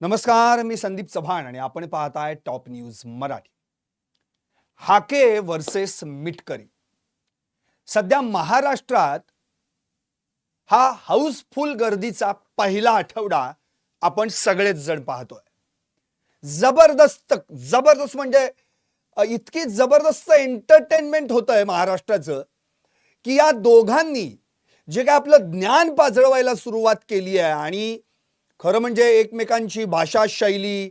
नमस्कार मी संदीप चव्हाण आणि आपण पाहताय top news Marathi. Hake versus Mitkari. सध्या महाराष्ट्रात हा हाऊसफुल गर्दीचा पहिला आठवडा आपण सगळेच जण पाहतोय. जबरदस्त जबरदस्त म्हणजे इतकी जबरदस्त एंटरटेनमेंट होत आहे महाराष्ट्राचं की या दोघांनी जे काय आपलं ज्ञान पाजळवायला सुरुवात केली आहे आणि खरं म्हणजे एकमेकांची भाषाशैली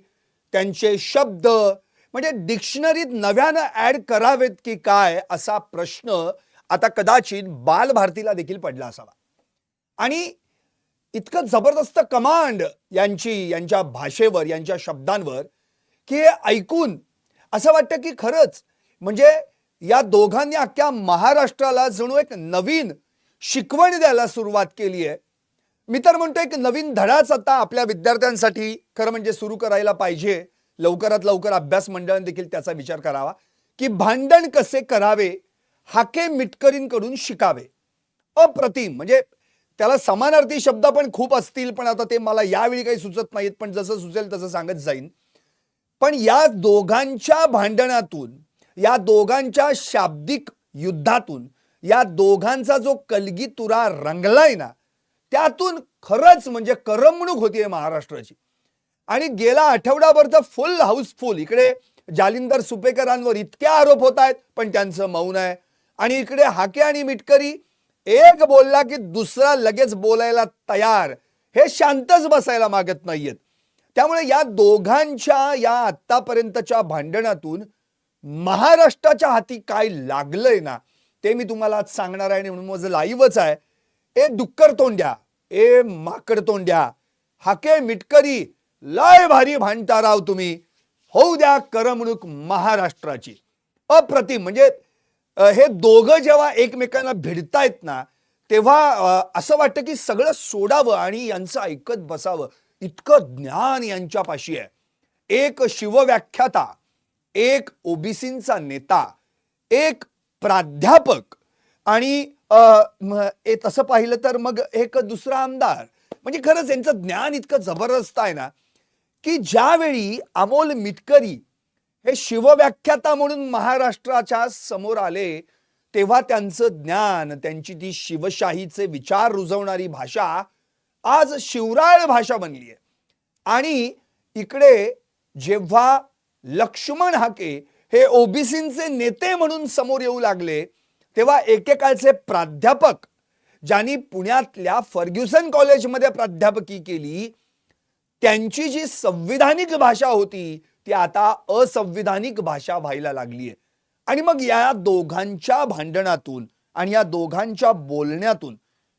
त्यांचे शब्द म्हणजे डिक्शनरीत नव्यानं ऍड करावेत की काय असा प्रश्न आता कदाचित बालभारतीला देखील पडला असावा. आणि इतकं जबरदस्त कमांड यांची यांच्या भाषेवर यांच्या शब्दांवर की हे ऐकून असं वाटतं की खरंच म्हणजे या दोघांनी अख्ख्या महाराष्ट्राला जणू एक नवीन शिकवण द्यायला सुरुवात केली आहे. मी तर म्हणतो एक नवीन धडाच आता आपल्या विद्यार्थ्यांसाठी खरं म्हणजे सुरू करायला पाहिजे. लवकरात लवकर अभ्यास मंडळाने देखील त्याचा विचार करावा. की भांडण कसे करावे हाके मिटकरींकडून शिकावे. अप्रतिम. म्हणजे त्याला समानार्थी शब्द पण खूप असतील पण आता ते मला यावेळी काही सुचत नाहीत पण जसं सुचेल तसं सांगत जाईन. पण या दोघांच्या भांडणातून या दोघांच्या शाब्दिक युद्धातून या दोघांचा जो कलगीतुरा रंगलाय ना त्यातून खरंच म्हणजे करमणूक होतीये महाराष्ट्राची. आणि गेला आठवडाभर तर फुल हाऊसफुल इकडे जालिंदर सुपेकरांवर इतके आरोप होत आहेत पण त्यांचं मौन आहे. आणि इकडे हाके आणि मिटकरी एक बोलला की दुसरा लगेच बोलायला तयार. हे शांतच बसायला मागत नाहीयेत. त्यामुळे या दोघांच्या या आत्तापर्यंतच्या भांडणातून महाराष्ट्राच्या हाती काय लागलंय ना ते मी तुम्हाला आज सांगणार आहे आणि म्हणून माझं लाईव्हच आहे. ए डुक्कर तोंड्या ए माकड तोंड्या हाके मिटकरी लय भारी भांडता राव तुम्ही. होऊ द्या करमणूक महाराष्ट्राची. अप्रतिम म्हणजे हे दोघं जेव्हा एकमेकांना भिडतायत ना तेव्हा असं वाटतं की सगळं सोडावं आणि यांचं ऐकत बसावं. इतकं ज्ञान यांच्यापाशी आहे. एक शिवव्याख्याता एक ओबीसींचा नेता एक प्राध्यापक आणि तसं पाहिलं तर मग एक दुसरा आमदार. म्हणजे खरंच यांचं ज्ञान इतकं जबरदस्त आहे ना की ज्यावेळी अमोल मिटकरी हे शिवव्याख्याता म्हणून महाराष्ट्राच्या समोर आले तेव्हा त्यांचं ज्ञान त्यांची ती शिवशाहीचे विचार रुजवणारी भाषा आज शिवराळ भाषा बनली आहे. आणि इकडे जेव्हा लक्ष्मण हाके हे ओबीसींचे नेते म्हणून समोर येऊ लागले तेव्हा एकेकाळचे प्राध्यापक ज्यांनी पुण्यातल्या फर्ग्युसन कॉलेजमध्ये प्राध्यापकी केली त्यांची जी संविधानिक भाषा होती ती आता असंविधानिक भाषा व्हायला लागली आहे आणि मग या दोघांच्या भांडणातून आणि या दोघांच्या बोलण्यातून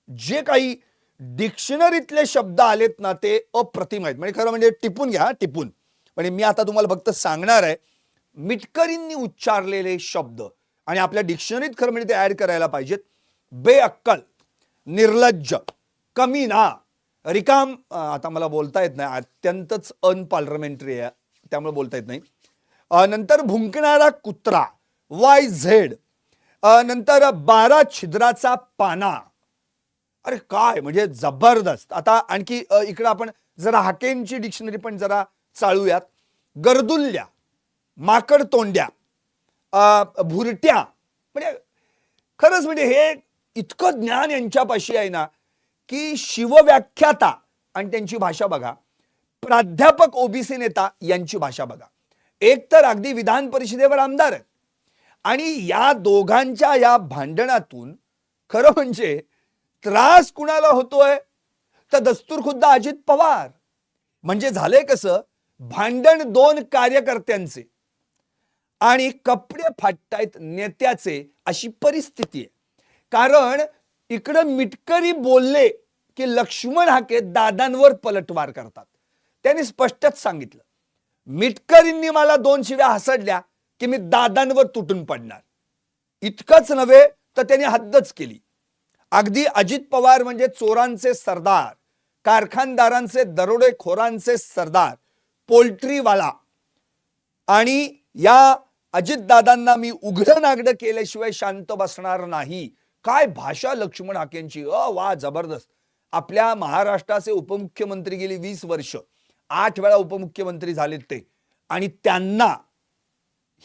जे काही डिक्शनरीतले शब्द आलेत ना ते अप्रतिम आहेत. म्हणजे खरं म्हणजे टिपून घ्या टिपून. म्हणजे मी आता तुम्हाला फक्त सांगणार आहे मिटकरींनी उच्चारलेले शब्द आणि आपल्या डिक्शनरीत खरं म्हणजे ते ॲड करायला पाहिजेत. बेअक्कल निर्लज्ज कमीना रिकाम आता मला बोलता येत नाही. अत्यंतच अनपार्लमेंटरी आहे. त्यामुळे बोलता येत नाही. नंतर भुंकणारा कुत्रा वाय झेड. नंतर बारा छिद्राचा पाना. अरे काय म्हणजे जबरदस्त. आता आणखी इकडं आपण जरा हाकेंची डिक्शनरी पण जरा चाळूयात. गर्दुल्ल्या माकड तोंड्या. भुरट्या. म्हणजे खरंच म्हणजे हे इतकं ज्ञान यांच्यापाशी आहे ना की शिवव्याख्याता आणि त्यांची भाषा बघा. प्राध्यापक ओबीसी नेता यांची भाषा बघा. एक तर अगदी विधान परिषदेवर आमदार आहेत. आणि या दोघांच्या या भांडणातून खरं म्हणजे त्रास कुणाला होतोय? तर दस्तूर खुद्द अजित पवार. म्हणजे झालंय कसं? भांडण दोन कार्यकर्त्यांचे. आणि कपडे फाटतायत नेत्याचे अशी परिस्थिती आहे. कारण इकडं मिटकरी बोलले की लक्ष्मण हाके दादांवर पलटवार करतात. त्यांनी स्पष्टच सांगितलं. मिटकरींनी मला दोन शिव्या हसडल्या की मी दादांवर तुटून पडणार. इतकंच नव्हे तर त्यांनी हद्दच केली. अगदी अजित पवार म्हणजे चोरांचे सरदार कारखानदारांचे दरोडेखोरांचे सरदार पोल्ट्रीवाला. आणि या अजितदादांना मी उघडं नागडं केल्याशिवाय शांत बसणार नाही. काय भाषा लक्ष्मण हाकेंची? अ वा जबरदस्त. आपल्या महाराष्ट्राचे उपमुख्यमंत्री गेली वीस वर्ष. आठ वेळा उपमुख्यमंत्री झालेत ते. आणि त्यांना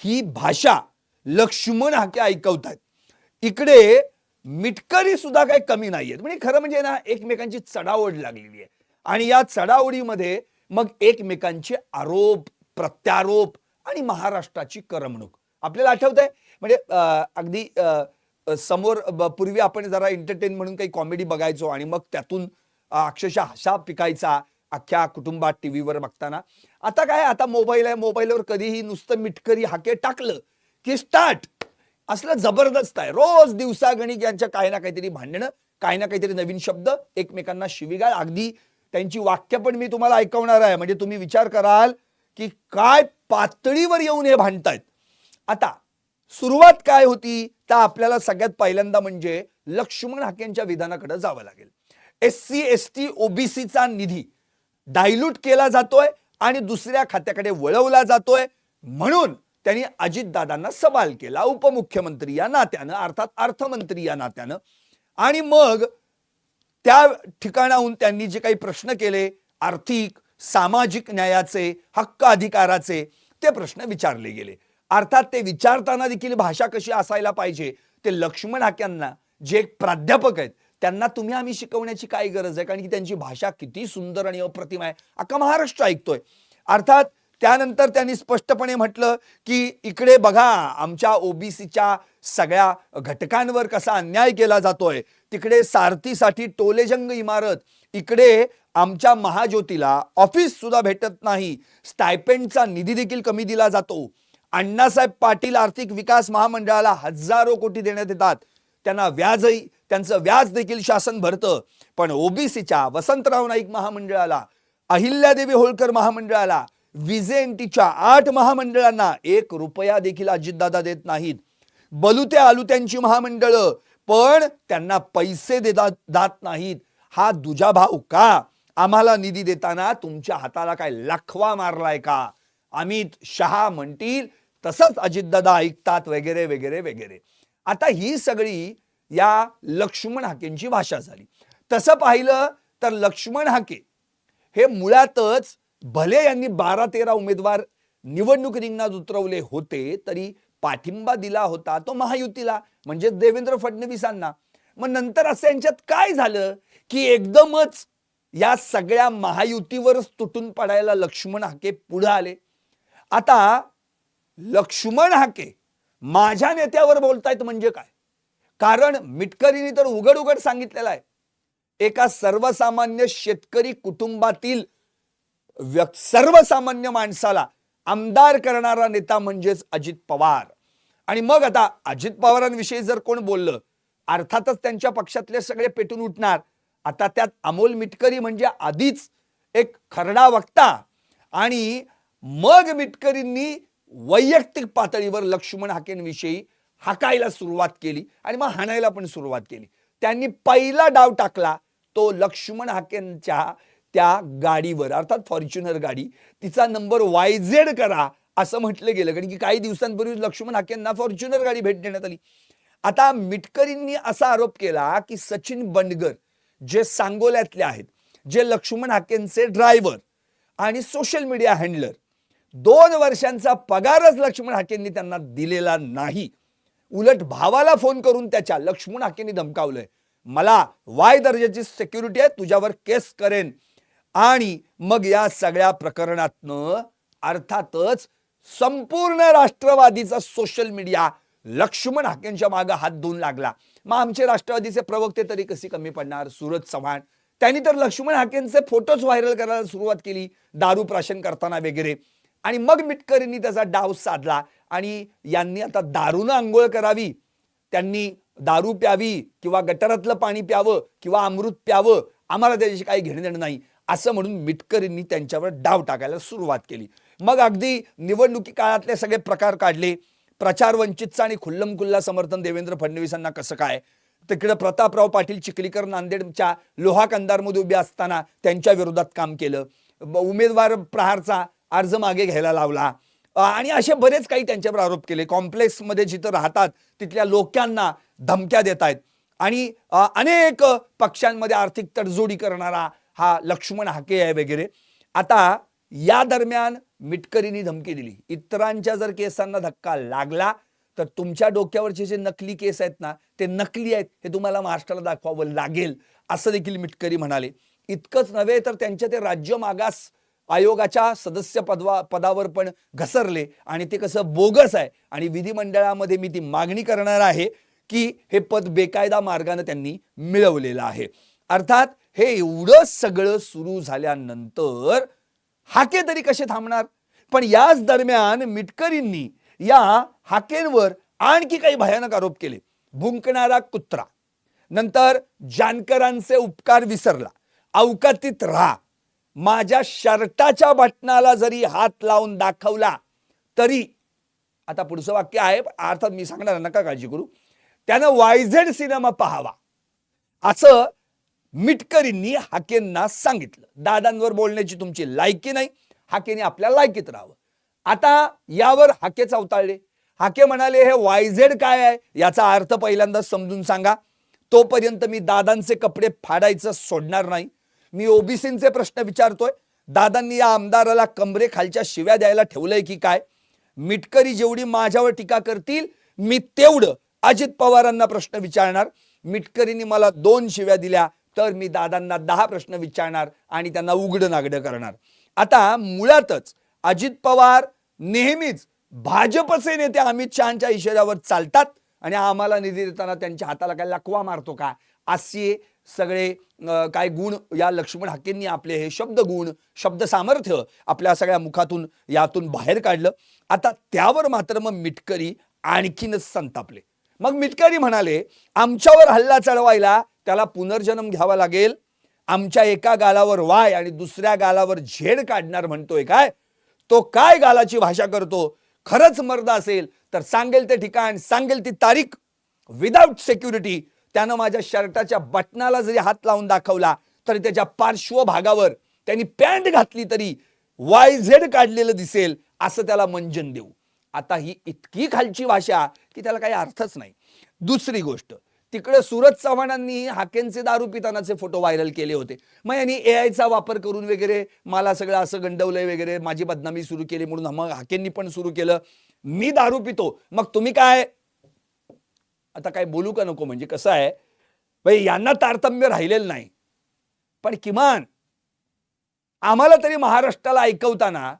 ही भाषा लक्ष्मण हाके ऐकवतायत इकडे मिटकरी सुद्धा काही कमी नाहीयेत. म्हणजे खरं म्हणजे ना एकमेकांची चढाओढ लागलेली आहे. आणि या चढावडीमध्ये मग एकमेकांचे आरोप प्रत्यारोप आणि महाराष्ट्राची करमणूक. आपल्याला आठवत आहे म्हणजे अगदी समोर पूर्वी आपण जरा एंटरटेन म्हणून काही कॉमेडी बघायचो आणि मग त्यातून अक्षरशः हशा पिकायचा अख्ख्या कुटुंबात टीव्हीवर बघताना. आता काय? आता मोबाईल आहे. मोबाईलवर कधीही नुसतं मिटकरी हाके टाकलं की स्टार्ट असलं जबरदस्त आहे. रोज दिवसागणिक यांच्या काही ना काहीतरी भांडणं काही ना काहीतरी नवीन शब्द एकमेकांना शिवीगाळ. अगदी त्यांची वाक्य पण मी तुम्हाला ऐकवणार आहे. म्हणजे तुम्ही विचार कराल की काय पातळीवर येऊन हे भांडतायत. आता सुरुवात काय होती? तर आपल्याला सगळ्यात पहिल्यांदा म्हणजे लक्ष्मण हाकेंच्या विधानाकडे जावं लागेल. एस सी एस टी ओबीसीचा निधी डायल्यूट केला जातोय आणि दुसऱ्या खात्याकडे वळवला जातोय. म्हणून त्यांनी अजितदादांना सवाल केला उपमुख्यमंत्री या नात्यानं अर्थात अर्थमंत्री या नात्यानं. आणि मग त्या ठिकाणाहून त्यांनी जे काही प्रश्न केले आर्थिक सामाजिक न्यायाचे हक्क अधिकाराचे ते प्रश्न विचारले गेले. अर्थात ते विचारताना देखील भाषा कशी असायला पाहिजे? ते लक्ष्मण हाक्यांना जे एक प्राध्यापक आहेत त्यांना तुम्ही आम्ही शिकवण्याची काय गरज आहे? कारण की त्यांची भाषा किती सुंदर आणि अप्रतिम आहे. अख्खा महाराष्ट्र ऐकतोय. अर्थात त्यानंतर त्यांनी स्पष्टपणे म्हटलं की इकडे बघा आमच्या ओबीसीच्या सगळ्या घटकांवर कसा अन्याय केला जातोय. तिकडे सारथीसाठी टोलेजंग इमारत इकडे आमच्या महाज्योतीला ऑफिस सुद्धा भेटत नाही. स्टायपेंडचा निधी देखील कमी दिला जातो. अण्णासाहेब पाटील आर्थिक विकास महामंडळाला हजारो कोटी देण्यात येतात. त्यांना व्याजही त्यांचं व्याज देखील शासन भरतं. पण ओबीसीच्या वसंतराव नाईक महामंडळाला अहिल्यादेवी होळकर महामंडळाला विजेएनटीच्या आठ महामंडळांना एक रुपया देखील अजितदादा देत नाहीत. बलुत्या आलुत्यांची महामंडळं पण त्यांना पैसे देतात दात नाहीत. हा दुजा भाऊ का? आम्हाला निधी देताना तुमच्या हाताला काय लखवा मारलाय का? अमित शहा म्हणतील तसंच अजितदादा ऐकतात वगैरे वगैरे वगैरे. आता ही सगळी या लक्ष्मण हाकेंची भाषा झाली. तसं पाहिलं तर लक्ष्मण हाके हे मुळातच भले यांनी बारा तेरा उमेदवार निवडणूक रिंगणात उतरवले होते तरी पाठिंबा दिला होता तो महायुतीला म्हणजे देवेंद्र फडणवीसांना. मग नंतर असं यांच्यात काय झालं की एकदमच या सगळ्या महायुतीवरच तुटून पडायला लक्ष्मण हाके पुढे आले. आता लक्ष्मण हाके माझ्या नेत्यावर बोलतायत म्हणजे काय? कारण मिटकरीने तर उघड उघड सांगितलेलं आहे. एका सर्वसामान्य शेतकरी कुटुंबातील सर्वसामान्य माणसाला आमदार करणारा नेता म्हणजेच अजित पवार. आणि मग आता अजित पवारांविषयी जर कोण बोललं अर्थातच त्यांच्या पक्षातले सगळे पेटून उठणार. आता त्यात अमोल मिटकरी म्हणजे आधीच एक खरडा वक्ता आणि मग मिटकरींनी वैयक्तिक पातळीवर लक्ष्मण हाकेंविषयी हाकायला सुरुवात केली आणि मग हाणायला पण सुरुवात केली. त्यांनी पहिला डाव टाकला तो लक्ष्मण हाकेंच्या त्या गाडीवर अर्थात फॉर्च्युनर गाडी. तिचा नंबर वायझेड करा असं म्हटलं गेलं. कारण की काही दिवसांपूर्वी लक्ष्मण हाकेंना फॉर्च्युनर गाडी भेट देण्यात आली. आता मिटकरींनी असा आरोप केला की सचिन बंडगर जे सांगोल्यातले आहेत जे लक्ष्मण हाकेंचे ड्रायव्हर आणि सोशल मीडिया हँडलर दोन वर्षांचा पगारच लक्ष्मण हाकेंनी त्यांना दिलेला नाही. उलट भावाला फोन करून त्याच्या लक्ष्मण हाकेंनी धमकावलंय. मला वाय दर्जाची सिक्युरिटी आहे तुझ्यावर केस करेन. आणि मग या सगळ्या प्रकरणातनं अर्थातच संपूर्ण राष्ट्रवादीचा सोशल मीडिया लक्ष्मण हाकेंच्या मागं हात धुवून लागला. मग आमचे राष्ट्रवादीचे प्रवक्ते तरी कसे कमी पडणार? सूरज चव्हाण. त्यांनी तर लक्ष्मण हाकेंचे फोटोज व्हायरल करायला सुरुवात केली दारू प्राशन करताना वगैरे. आणि मग मिटकरींनी त्याचा डाव साधला आणि यांनी आता दारूनं आंघोळ करावी. त्यांनी दारू प्यावी किंवा गटारातलं पाणी प्यावं किंवा अमृत प्यावं आम्हाला त्याच्याशी काही घेणं देणं नाही असं म्हणून मिटकरींनी त्यांच्यावर डाव टाकायला सुरुवात केली. मग अगदी निवडणुकी काळातले सगळे प्रकार काढले. प्रचार वंचितचं आणि खुल्लम खुल्ला समर्थन देवेंद्र फडणवीसांना कसं काय? तिकडे प्रतापराव पाटील चिखलीकर नांदेडच्या लोहा कंदारमध्ये उभे असताना त्यांच्या विरोधात काम केलं. उमेदवार प्रहारचा अर्ज मागे घ्यायला लावला. आणि असे बरेच काही त्यांच्यावर आरोप केले. कॉम्प्लेक्समध्ये जिथं राहतात तिथल्या लोकांना धमक्या देत आहेत. आणि अनेक पक्षांमध्ये आर्थिक तडजोडी करणारा हा लक्ष्मण हाके आहे वगैरे. आता या दरम्यान मिटकरींनी धमकी दिली. इतरांच्या जर केसांना धक्का लागला तर तुमच्या डोक्यावरचे जे नकली केस आहेत ना ते नकली आहेत हे तुम्हाला महाराष्ट्राला दाखवावं लागेल असं देखील मिटकरी म्हणाले. इतकंच नव्हे तर त्यांच्या ते राज्य मागास आयोगाच्या सदस्य पदवा पदावर पण घसरले. आणि ते कसं बोगस आहे. आणि विधिमंडळामध्ये मी ती मागणी करणार आहे की हे पद बेकायदा मार्गाने त्यांनी मिळवलेलं आहे. अर्थात हे एवढं सगळं सुरू झाल्यानंतर हाके तरी कसे थांबणार? पण याच दरम्यान मिटकरींनी या हाकेंवर आणखी काही भयानक आरोप केले. भुंकणारा कुत्रा. नंतर जानकरांचे उपकार विसरला. अवकातीत राहा. माझ्या शर्टाच्या बटनाला जरी हात लावून दाखवला तरी आता पुढचं वाक्य आहे अर्थात मी सांगणार नका काळजी करू. त्यानं वायझेड सिनेमा पाहावा. असं मिटकरींनी हाकेंना सांगितलं. दादांवर बोलण्याची तुमची लायकी नाही हाकेने आपल्या लायकीत राहावं. आता यावर हाके चावताळले. हाके म्हणाले हे वायझेड काय आहे? याचा अर्थ पहिल्यांदा समजून सांगा. तोपर्यंत मी दादांचे कपडे फाडायचं सोडणार नाही. मी ओबीसींचे प्रश्न विचारतोय. दादांनी या आमदाराला कमरे खालच्या शिव्या द्यायला ठेवलंय की काय? मिटकरी जेवढी माझ्यावर टीका करतील मी तेवढं अजित पवारांना प्रश्न विचारणार. मिटकरींनी मला दोन शिव्या दिल्या. तर मी दादांना दहा प्रश्न विचारणार आणि त्यांना उघड नागडं करणार. आता मुळातच अजित पवार नेहमीच भाजपचे नेते अमित शहाच्या इशाऱ्यावर चालतात आणि आम्हाला निधी देताना त्यांच्या हाताला काय लकवा मारतो का? असे सगळे काय गुण या लक्ष्मण हाकेंनी आपले हे शब्द गुण शब्द सामर्थ्य आपल्या सगळ्या मुखातून यातून बाहेर काढलं. आता त्यावर मात्र मग मिटकरी आणखीनच संतापले. मग मिटकरी म्हणाले आमच्यावर हल्ला चढवायला त्याला पुनर्जन्म घ्यावा लागेल. आमच्या एका गालावर वाय आणि दुसऱ्या गालावर झेड काढणार म्हणतोय काय? तो काय गालाची भाषा करतो? खरंच मर्द असेल तर सांगेल ते ठिकाण सांगेल ती तारीख. विदाऊट सेक्युरिटी त्यानं माझ्या शर्टाच्या बटनाला जरी हात लावून दाखवला तरी त्याच्या पार्श्वभागावर त्यांनी पॅन्ट घातली तरी वाय झेड काढलेलं दिसेल असं त्याला मंजन देऊ. आता ही इतकी खालची भाषा की त्याला काही अर्थच नाही. दुसरी गोष्ट तिकडे सूरज चव्हाणांनी हाकेंचे दारू पितानाचे फोटो व्हायरल केले होते. मग यांनी ए आयचा वापर करून वगैरे मला सगळं असं गंडवलंय वगैरे माझी बदनामी सुरू केली म्हणून मग हाकेंनी पण सुरू केलं. मी दारू पितो. मग तुम्ही काय? आता काय बोलू का नको म्हणजे कसं आहे? भाई यांना तारतम्य राहिलेलं नाही. पण किमान आम्हाला तरी महाराष्ट्राला ऐकवताना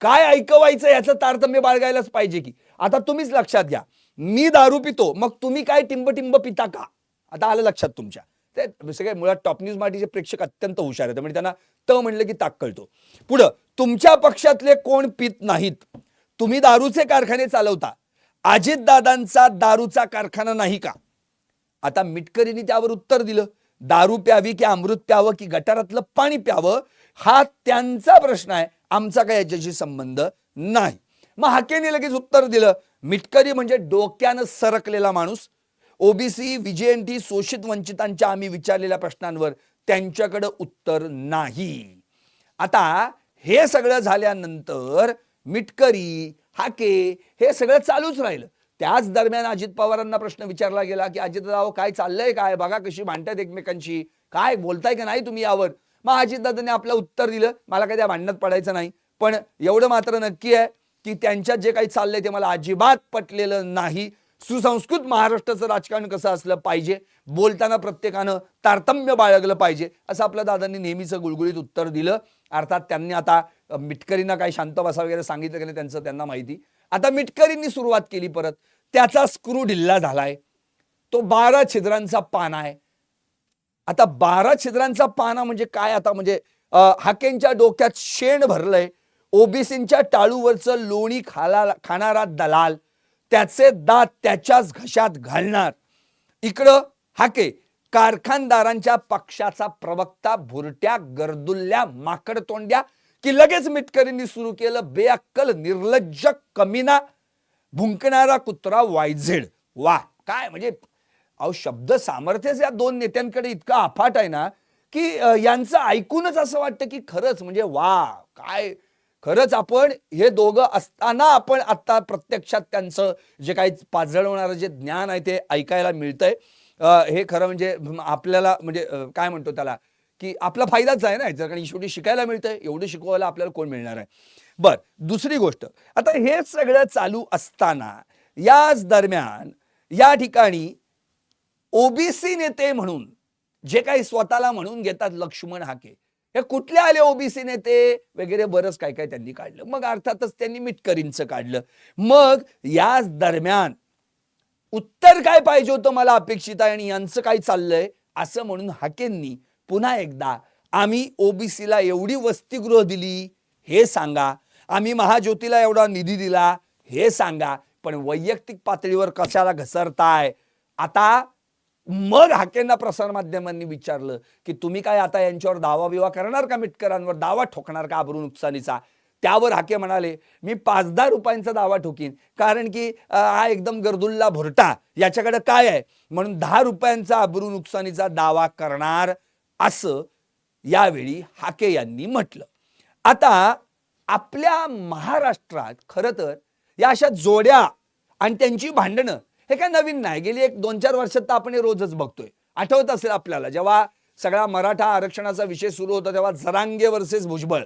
काय ऐकवायचं याचं तारतम्य बाळगायलाच पाहिजे की. आता तुम्हीच लक्षात घ्या. मी दारू पितो मग तुम्ही काय टिंब टिंब पिता का? आता आलं लक्षात तुमच्या. ते सगळे मुळात टॉप न्यूज माटीचे प्रेक्षक अत्यंत हुशार आहेत. म्हणजे त्यांना त म्हणलं की ताक कळतो. पुढं तुमच्या पक्षातले कोण पित नाहीत? तुम्ही दारूचे कारखाने चालवता. अजितदादांचा दारूचा कारखाना नाही का? आता मिटकरींनी त्यावर उत्तर दिलं. दारू प्यावी की अमृत प्यावं की गटारातलं पाणी प्यावं हा त्यांचा प्रश्न आहे. आमचा काय याच्याशी संबंध नाही. मग हाकेने लगेच उत्तर दिलं. मिटकरी म्हणजे डोक्यानं सरकलेला माणूस. ओबीसी विजयंती शोषित वंचितांच्या आम्ही विचारलेल्या प्रश्नांवर त्यांच्याकडं उत्तर नाही. आता हे सगळं झाल्यानंतर मिटकरी हाके हे सगळं चालूच राहिलं. त्याच दरम्यान अजित पवारांना प्रश्न विचारला गेला की अजितराव काय चाललंय काय? बघा कशी भांडतात एकमेकांशी. काय बोलताय का नाही तुम्ही यावर? मग अजितदादांनी आपलं उत्तर दिलं. मला काय त्या भांडणात पडायचं नाही. पण एवढं मात्र नक्की आहे. की त्यांच्यात जे काही चाललंय ते मला अजिबात पटलेलं नाही. सुसंस्कृत महाराष्ट्राचं राजकारण कसं असलं पाहिजे? बोलताना प्रत्येकानं तारतम्य बाळगलं पाहिजे असं आपल्या दादांनी नेहमीचं गुळगुळीत उत्तर दिलं. अर्थात त्यांनी आता मिटकरींना काही शांत बसा वगैरे सांगितलं की नाही त्यांचं त्यांना माहिती. आता मिटकरींनी सुरुवात केली परत. त्याचा स्क्रू ढिल्ला झालाय. तो बारा छिद्रांचा पाना आहे. आता बारा छिद्रांचा पाना म्हणजे काय? आता म्हणजे हाकेंच्या डोक्यात शेण भरलंय. ओबीसींच्या टाळूवरचं लोणी खाला खाणारा दलाल त्याचे दात त्याच्याच घशात घालणार. इकडं हाके कारखानदारांच्या पक्षाचा प्रवक्ता भुरट्या गर्दुल्ल्या माकड तोंड्या की लगेच मिटकरींनी सुरू केलं बेअक्कल निर्लज्ज कमीना भुंकणारा कुत्रा वायझेड. वा काय म्हणजे अहो शब्द सामर्थ्यच या दोन नेत्यांकडे इतका अफाट आहे ना की यांचं ऐकूनच असं वाटतं की खरंच म्हणजे वा काय खरंच आपण हे दोघं असताना आपण आता प्रत्यक्षात त्यांचं जे काही पाजळवणारं जे ज्ञान आहे ते ऐकायला मिळतंय. हे खरं म्हणजे आपल्याला म्हणजे काय म्हणतो त्याला की आपला फायदाच आहे ना जर कारण शेवटी शिकायला मिळतंय एवढं शिकवायला आपल्याला कोण मिळणार आहे? बर दुसरी गोष्ट. आता हे सगळं चालू असताना याच दरम्यान या ठिकाणी ओबीसी नेते म्हणून जे काही स्वतःला म्हणून घेतात लक्ष्मण हाके हे कुठले आले ओबीसी नेते? वगैरे बरंच काय काय त्यांनी काढलं. मग अर्थातच त्यांनी मिटकरींचं काढलं. मग याच दरम्यान उत्तर काय पाहिजे होतं मला अपेक्षित आहे आणि यांचं काय चाललंय असं म्हणून हाकेंनी पुन्हा एकदा आम्ही ओबीसीला एवढी वसतिगृह दिली हे सांगा. आम्ही महाज्योतीला एवढा निधी दिला हे सांगा. पण वैयक्तिक पातळीवर कशाला घसरताय? आता मग हाकेंना प्रसारमाध्यमांनी विचारलं की तुम्ही काय आता यांच्यावर दावा बिवा करणार का मिटकरांवर? दावा ठोकणार का आबरू नुकसानीचा? त्यावर हाके म्हणाले मी पाच दहा रुपयांचा दावा ठोकीन. कारण की हा एकदम गर्दुल्ला भुरटा. याच्याकडे काय आहे? म्हणून दहा रुपयांचा आबरू नुकसानीचा दावा करणार असं यावेळी हाके यांनी म्हटलं. आता आपल्या महाराष्ट्रात खरं तर या अशा जोड्या आणि त्यांची भांडणं हे काय नवीन नाही. गेली एक दोन चार वर्षात तर आपण हे रोजच बघतोय. आठवत असेल आपल्याला जेव्हा सगळा मराठा आरक्षणाचा विषय सुरू होता तेव्हा जरांगे वर्सेस भुजबळ.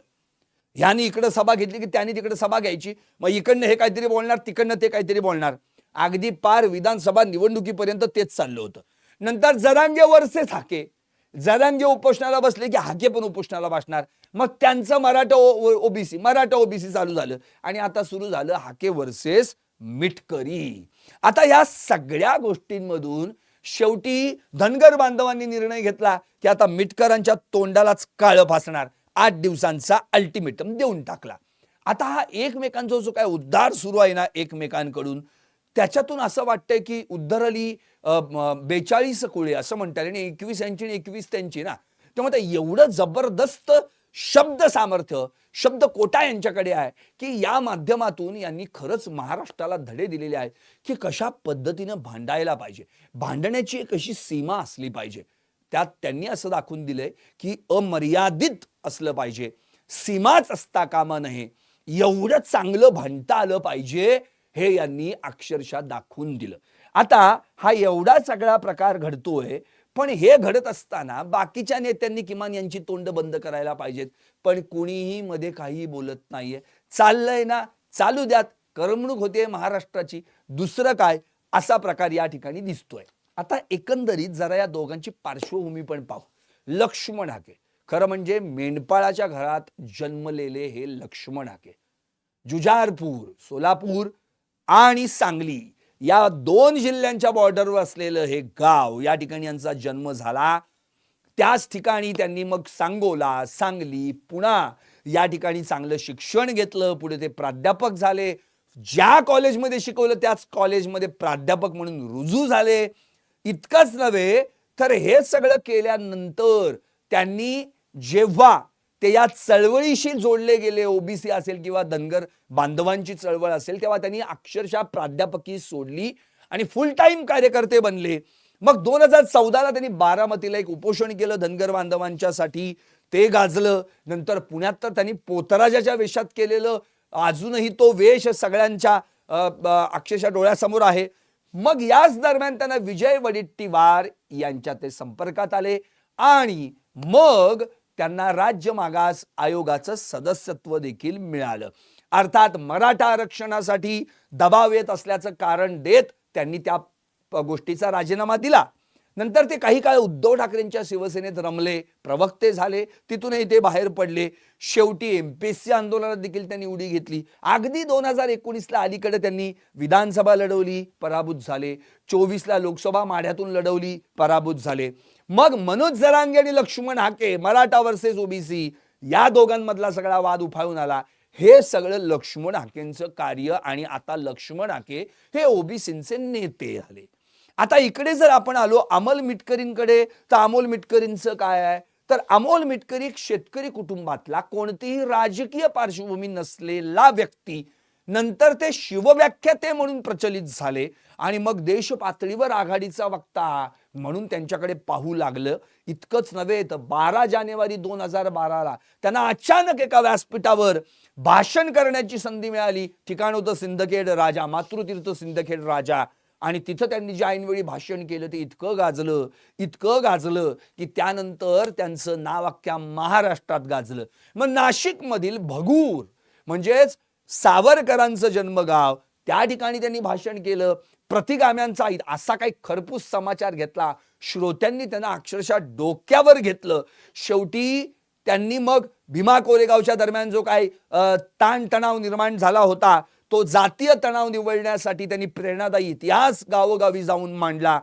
ह्यानी इकडं सभा घेतली की त्यांनी तिकडे सभा घ्यायची. मग इकडनं हे काहीतरी बोलणार तिकडनं ते काहीतरी बोलणार. अगदी पार विधानसभा निवडणुकीपर्यंत तेच चाललं होतं. नंतर जरांगे वर्सेस हाके. जरांगे उपोषणाला बसले की हाके पण उपोषणाला बसणार. मग त्यांचं मराठा ओबीसी मराठा ओबीसी चालू झालं. आणि आता सुरू झालं हाके वर्सेस मिटकरी. आता या सगळ्या गोष्टींमधून शेवटी धनगर बांधवांनी निर्णय घेतला की आता मिटकरांच्या तोंडालाच काळं फासणार. आठ दिवसांचा अल्टिमेटम देऊन टाकला. आता हा एकमेकांचा जो काय उद्धार सुरू आहे ना एकमेकांकडून त्याच्यातून असं वाटतंय की उद्धर अली बेचाळीस कुळे असं म्हणतात. आणि एकवीस यांची आणि एकवीस त्यांची ना. त्यामुळे ते एवढं जबरदस्त शब्द सामर्थ्य शब्द कोटा यांच्याकडे आहे की या माध्यमातून यांनी खरंच महाराष्ट्राला धडे दिलेले आहेत की कशा पद्धतीनं भांडायला पाहिजे. भांडण्याची एक अशी सीमा असली पाहिजे. त्यात त्यांनी असं दाखवून दिलंय की अमर्यादित असलं पाहिजे. सीमाच असता कामा नये. एवढं चांगलं भांडता आलं पाहिजे हे यांनी अक्षरशः दाखवून दिलं. आता हा एवढा सगळा प्रकार घडतोय पण हे घडत असताना बाकीच्या नेत्यांनी किमान यांची तोंड बंद करायला पाहिजेत. पण कुणीही मध्ये काही बोलत नाहीये. चाललंय ना चालू द्यात. करमणूक होते महाराष्ट्राची. दुसरं काय? असा प्रकार या ठिकाणी दिसतोय. आता एकंदरीत जरा या दोघांची पार्श्वभूमी पण पाहू. लक्ष्मण हाके. खरं म्हणजे मेंढपाळाच्या घरात जन्मलेले हे लक्ष्मण हाके. जुजारपूर सोलापूर आणि सांगली. या दोन जिल्ह्यांच्या बॉर्डरवर असलेलं हे गाव या ठिकाणी यांचा जन्म झाला. त्याच ठिकाणी त्यांनी मग सांगोला सांगली पुणा या ठिकाणी चांगलं शिक्षण घेतलं. पुढे ते प्राध्यापक झाले. ज्या कॉलेजमध्ये शिकवलं त्याच कॉलेजमध्ये प्राध्यापक म्हणून रुजू झाले. इतकंच नव्हे तर हे सगळं केल्यानंतर त्यांनी जेव्हा ते या चळवळीशी जोडले गेले. ओबीसी असेल किंवा धनगर बांधवांची चळवळ असेल तेव्हा त्यांनी अक्षरशः प्राध्यापकी सोडली आणि फुल टाईम कार्यकर्ते बनले. मग दोन हजार चौदाला त्यांनी बारामतीला एक उपोषण केलं धनगर बांधवांच्यासाठी. ते गाजलं. नंतर पुण्यात तर त्यांनी पोतराजाच्या वेशात केलेलं. अजूनही तो वेश सगळ्यांच्या अक्षरशः डोळ्यासमोर आहे. मग याच दरम्यान त्यांना विजय वडेट्टीवार यांच्या ते संपर्कात आले. आणि मग त्यांना राज्य मागास आयोगाचं सदस्यत्व देखील मिळालं. अर्थात मराठा आरक्षणासाठी दबाव येत असल्याचं कारण देत त्यांनी त्या गोष्टीचा राजीनामा दिला. नंतर ते काही काळ उद्धव ठाकरेंच्या शिवसेनेत रमले प्रवक्ते झाले तिथूनही ते बाहेर पडले. शेवटी एमपीएससी आंदोलनात देखील त्यांनी उडी घेतली. अगदी दोन हजार एकोणीसला अलीकडे त्यांनी विधानसभा लढवली पराभूत झाले. चोवीसला लोकसभा माढ्यातून लढवली पराभूत झाले. मग मनोज जरांगे आणि लक्ष्मण हाके मराठा वर्सेस ओबीसी या दोघांमधला सगळा वाद उफाळून आला. हे सगळं लक्ष्मण हाकेंचं कार्य आणि आता लक्ष्मण हाके हे ओबीसींचे नेते झाले. आता इकडे जर आपण आलो अमोल मिटकरींकडे तर अमोल मिटकरींचं काय आहे? तर अमोल मिटकरी शेतकरी कुटुंबातला कोणतीही राजकीय पार्श्वभूमी नसलेला व्यक्ती. नंतर ते शिवव्याख्याते म्हणून प्रचलित झाले आणि मग देश पातळीवर आघाडीचा वक्ता म्हणून त्यांच्याकडे पाहू लागलं. इतकंच नव्हे तर बारा जानेवारी दोन हजार बाराला त्यांना अचानक एका व्यासपीठावर भाषण करण्याची संधी मिळाली. ठिकाण होतं सिंदखेड राजा मातृतीर्थ सिंदखेड राजा. आणि तिथं त्यांनी जे ऐनवेळी भाषण केलं ते इतकं गाजलं इतकं गाजलं की त्यानंतर त्यांचं नाव अख्ख्या महाराष्ट्रात गाजलं. मग नाशिकमधील भगूर म्हणजेच सावरकरांचं जन्मगाव त्या ठिकाणी त्यांनी भाषण केलं. प्रतिगाम्यांचा असा काही खरपूस समाचार घेतला. श्रोत्यांनी त्यांना अक्षरशः डोक्यावर घेतलं. शेवटी त्यांनी मग भीमा कोरेगावच्या दरम्यान जो काही ताणतणाव निर्माण झाला होता तो जातीय तणाव निवडण्यासाठी त्यांनी प्रेरणादायी इतिहास गावोगावी जाऊन मांडला.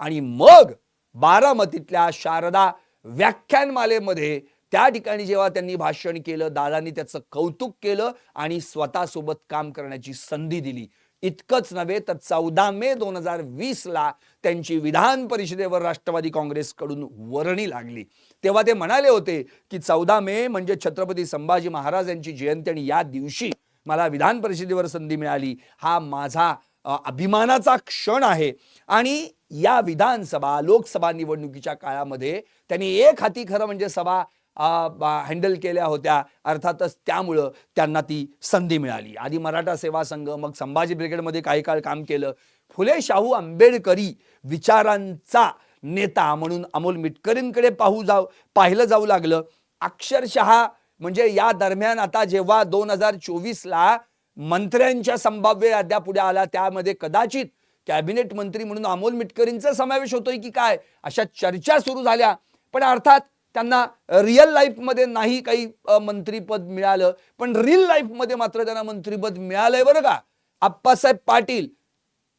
आणि मग बारामतीतल्या शारदा व्याख्यानमालेमध्ये त्या ठिकाणी जेव्हा त्यांनी भाषण केलं दादांनी त्याचं कौतुक केलं आणि स्वतःसोबत काम करण्याची संधी दिली. इतकंच नव्हे तर चौदा मे दोन हजार वीस ला त्यांची विधान परिषदेवर राष्ट्रवादी काँग्रेसकडून वर्णी लागली. तेव्हा ते म्हणाले होते की चौदा मे म्हणजे छत्रपती संभाजी महाराज यांची जयंती आणि या दिवशी मला विधान परिषदेवर संधी मिळाली. हा माझा अभिमानाचा क्षण आहे. आणि या विधानसभा लोकसभा निवडणुकीच्या काळामध्ये त्यांनी एक हाती खरं म्हणजे सभा हँडल केल्या होत्या. अर्थातच त्यामुळं त्यांना ती संधी मिळाली. आधी मराठा सेवा संघ मग संभाजी ब्रिगेडमध्ये काही काळ काम केलं. फुले शाहू आंबेडकरी विचारांचा नेता म्हणून अमोल मिटकरींकडे पाहू जाऊ पाहिलं जाऊ लागलं. अक्षरशः म्हणजे या दरम्यान आता जेव्हा दोन हजार चोवीसला मंत्र्यांच्या संभाव्य याद्या पुढे आला त्यामध्ये कदाचित कॅबिनेट मंत्री म्हणून अमोल मिटकरींचा समावेश होतोय की काय अशा चर्चा सुरू झाल्या. पण अर्थात त्यांना रिअल लाईफमध्ये नाही काही मंत्रीपद मिळालं. पण रिअल लाईफमध्ये मात्र त्यांना मंत्रीपद मिळालंय बरं का. आप्पासाहेब पाटील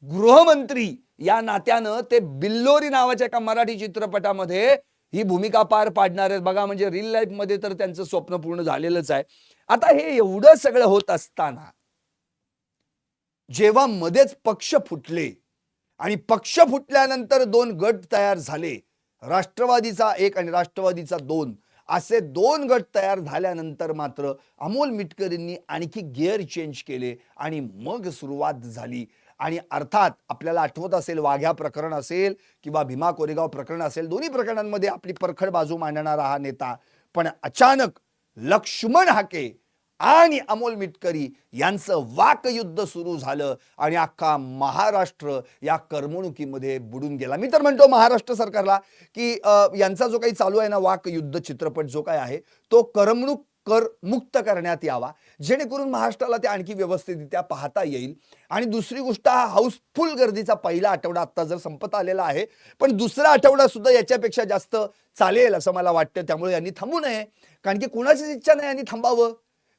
गृहमंत्री या नात्यानं ते बिल्लोरी नावाच्या एका मराठी चित्रपटामध्ये ही भूमिका पार पाडणार आहेत. बघा म्हणजे रिअल लाईफमध्ये तर त्यांचं स्वप्न पूर्ण झालेलंच आहे. आता हे एवढं सगळं होत असताना जेव्हा मध्येच पक्ष फुटले आणि पक्ष फुटल्यानंतर दोन गट तयार झाले राष्ट्रवादीचा एक आणि राष्ट्रवादीचा दोन असे दोन गट तयार झाल्यानंतर मात्र अमोल मिटकरींनी आणखी गिअर चेंज केले आणि मग सुरुवात झाली. आणि अर्थात आपल्याला आठवत असेल वाघ्या प्रकरण असेल किंवा भीमा कोरेगाव प्रकरण असेल दोन्ही प्रकरणांमध्ये आपली परखड बाजू मांडणारा हा नेता. पण अचानक लक्ष्मण हाके आणि अमोल मिटकरी यांचं वाकयुद्ध सुरू झालं आणि अख्खा महाराष्ट्र या करमणुकीमध्ये बुडून गेला. मी तर म्हणतो महाराष्ट्र सरकारला की यांचा जो काही चालू आहे ना वाकयुद्ध चित्रपट जो काय आहे तो करमणूक कर मुक्त करण्यात यावा. जेणेकरून महाराष्ट्राला ते आणखी व्यवस्थितरित्या पाहता येईल. आणि दुसरी गोष्ट हा हाऊसफुल गर्दीचा पहिला आठवडा आत्ता जर संपत आलेला आहे पण दुसरा आठवडा सुद्धा याच्यापेक्षा जास्त चालेल असं मला वाटतं. त्यामुळे यांनी थांबू नये. कारण की कुणाचीच इच्छा नाही यांनी थांबावं.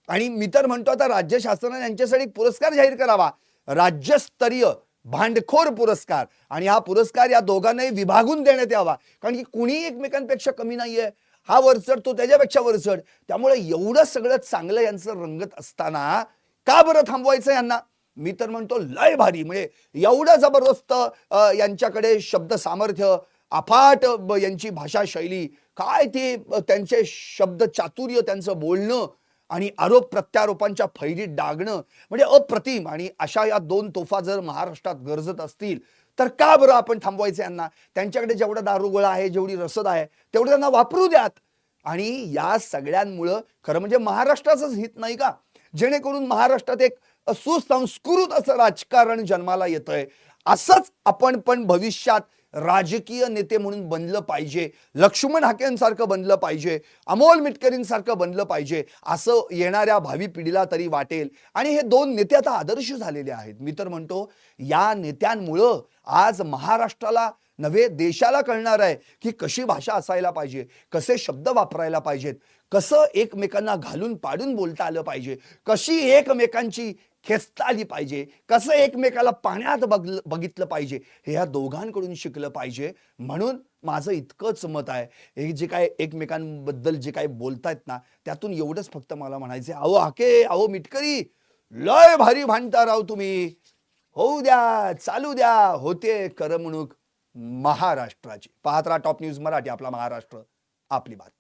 आणि मी तर म्हणतो आता राज्य शासनाने यांच्यासाठी पुरस्कार जाहीर करावा. राज्यस्तरीय भांडखोर पुरस्कार. आणि हा पुरस्कार या दोघांनाही विभागून देण्यात यावा. कारण की कुणी एकमेकांपेक्षा कमी नाहीये. हा वरचढ तो त्याच्यापेक्षा वरचढ त्यामुळे एवढं सगळं चांगलं यांचं रंगत असताना का बरं थांबवायचं यांना? मी तर म्हणतो लय भारी. म्हणजे एवढं जबरदस्त यांच्याकडे शब्द सामर्थ्य अफाट यांची भाषा शैली काय ते त्यांचे शब्द चातुर्य त्यांचं बोलणं आणि आरोप प्रत्यारोपांच्या फैरीत डागणं. म्हणजे अप्रतिम. आणि अशा या दोन तोफा जर महाराष्ट्रात गरजत असतील तर का बरं आपण थांबवायचं यांना? त्यांच्याकडे जेवढा दारुगोळा आहे जेवढी रसद आहे तेवढं त्यांना वापरू द्यात. आणि या सगळ्यांमुळं खरं म्हणजे महाराष्ट्राचंच हित नाही का? जेणेकरून महाराष्ट्रात एक सुसंस्कृत असं राजकारण जन्माला येतंय. असंच आपण पण भविष्यात राजकीय नेते म्हणून बनलं पाहिजे लक्ष्मण हाकेंसारखं बनलं पाहिजे अमोल मिटकरींसारखं बनलं पाहिजे असं येणाऱ्या भावी पिढीला तरी वाटेल. आणि हे दोन नेते आता आदर्श झालेले आहेत. मी तर म्हणतो या नेत्यांमुळं आज महाराष्ट्राला नव्हे देशाला कळणार आहे की कशी भाषा असायला पाहिजे कसे शब्द वापरायला पाहिजेत कसं एकमेकांना घालून पाडून बोलता आलं पाहिजे कशी एकमेकांची खेचता आली पाहिजे. कसं एकमेकाला पाण्यात बघ बघितलं पाहिजे. हे ह्या दोघांकडून शिकलं पाहिजे. म्हणून माझं इतकंच मत आहे. हे जे काय एकमेकांबद्दल जे काय बोलतायत ना त्यातून एवढंच फक्त मला म्हणायचं अहो हाके अहो मिटकरी. लय भारी भांडता राव तुम्ही. होऊ द्या चालू द्या. होते करमणूक महाराष्ट्राची. पाहत राहा टॉप न्यूज मराठी आपला महाराष्ट्र. आपली बात